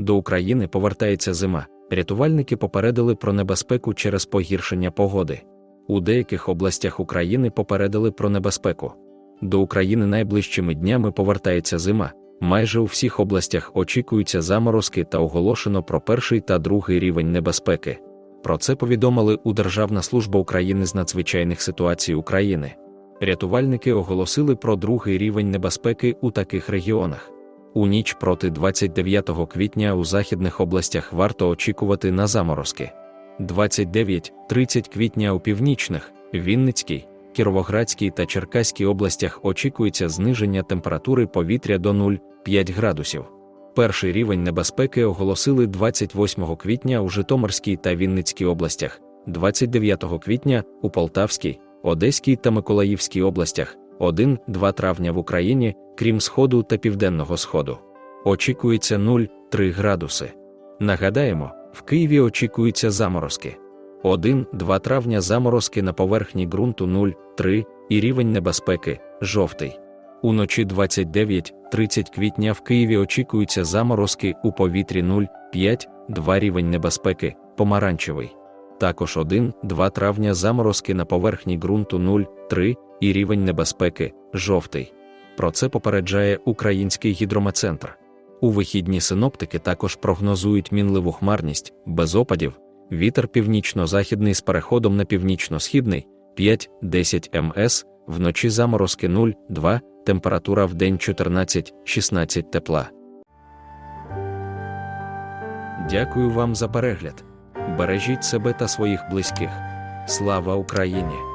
До України повертається зима. Рятувальники попередили про небезпеку через погіршення погоди. У деяких областях України попередили про небезпеку. До України найближчими днями повертається зима. Майже у всіх областях очікуються заморозки та оголошено про перший та другий рівень небезпеки. Про це повідомили у Державна служба України з надзвичайних ситуацій України. Рятувальники оголосили про другий рівень небезпеки у таких регіонах. У ніч проти 29 квітня у західних областях варто очікувати на заморозки. 29-30 квітня у північних, Вінницькій, Кіровоградській та Черкаській областях очікується зниження температури повітря до 0,5 градусів. Перший рівень небезпеки оголосили 28 квітня у Житомирській та Вінницькій областях, 29 квітня у Полтавській, Одеській та Миколаївській областях, 1-2 травня в Україні, крім Сходу та Південного Сходу. Очікується 0,3 градуси. Нагадаємо, в Києві очікуються заморозки. 1-2 травня заморозки на поверхні ґрунту 0,3 і рівень небезпеки жовтий. Уночі 29-30 квітня в Києві очікуються заморозки у повітрі 0,5, 2 рівень небезпеки помаранчевий. Також 1-2 травня заморозки на поверхні ґрунту 0,3 і рівень небезпеки жовтий. Про це попереджає Український гідрометцентр. У вихідні синоптики також прогнозують мінливу хмарність, без опадів, вітер північно-західний з переходом на північно-східний 5-10 МС, вночі заморозки 0,2, температура в день 14-16 тепла. Дякую вам за перегляд. Бережіть себе та своїх близьких. Слава Україні!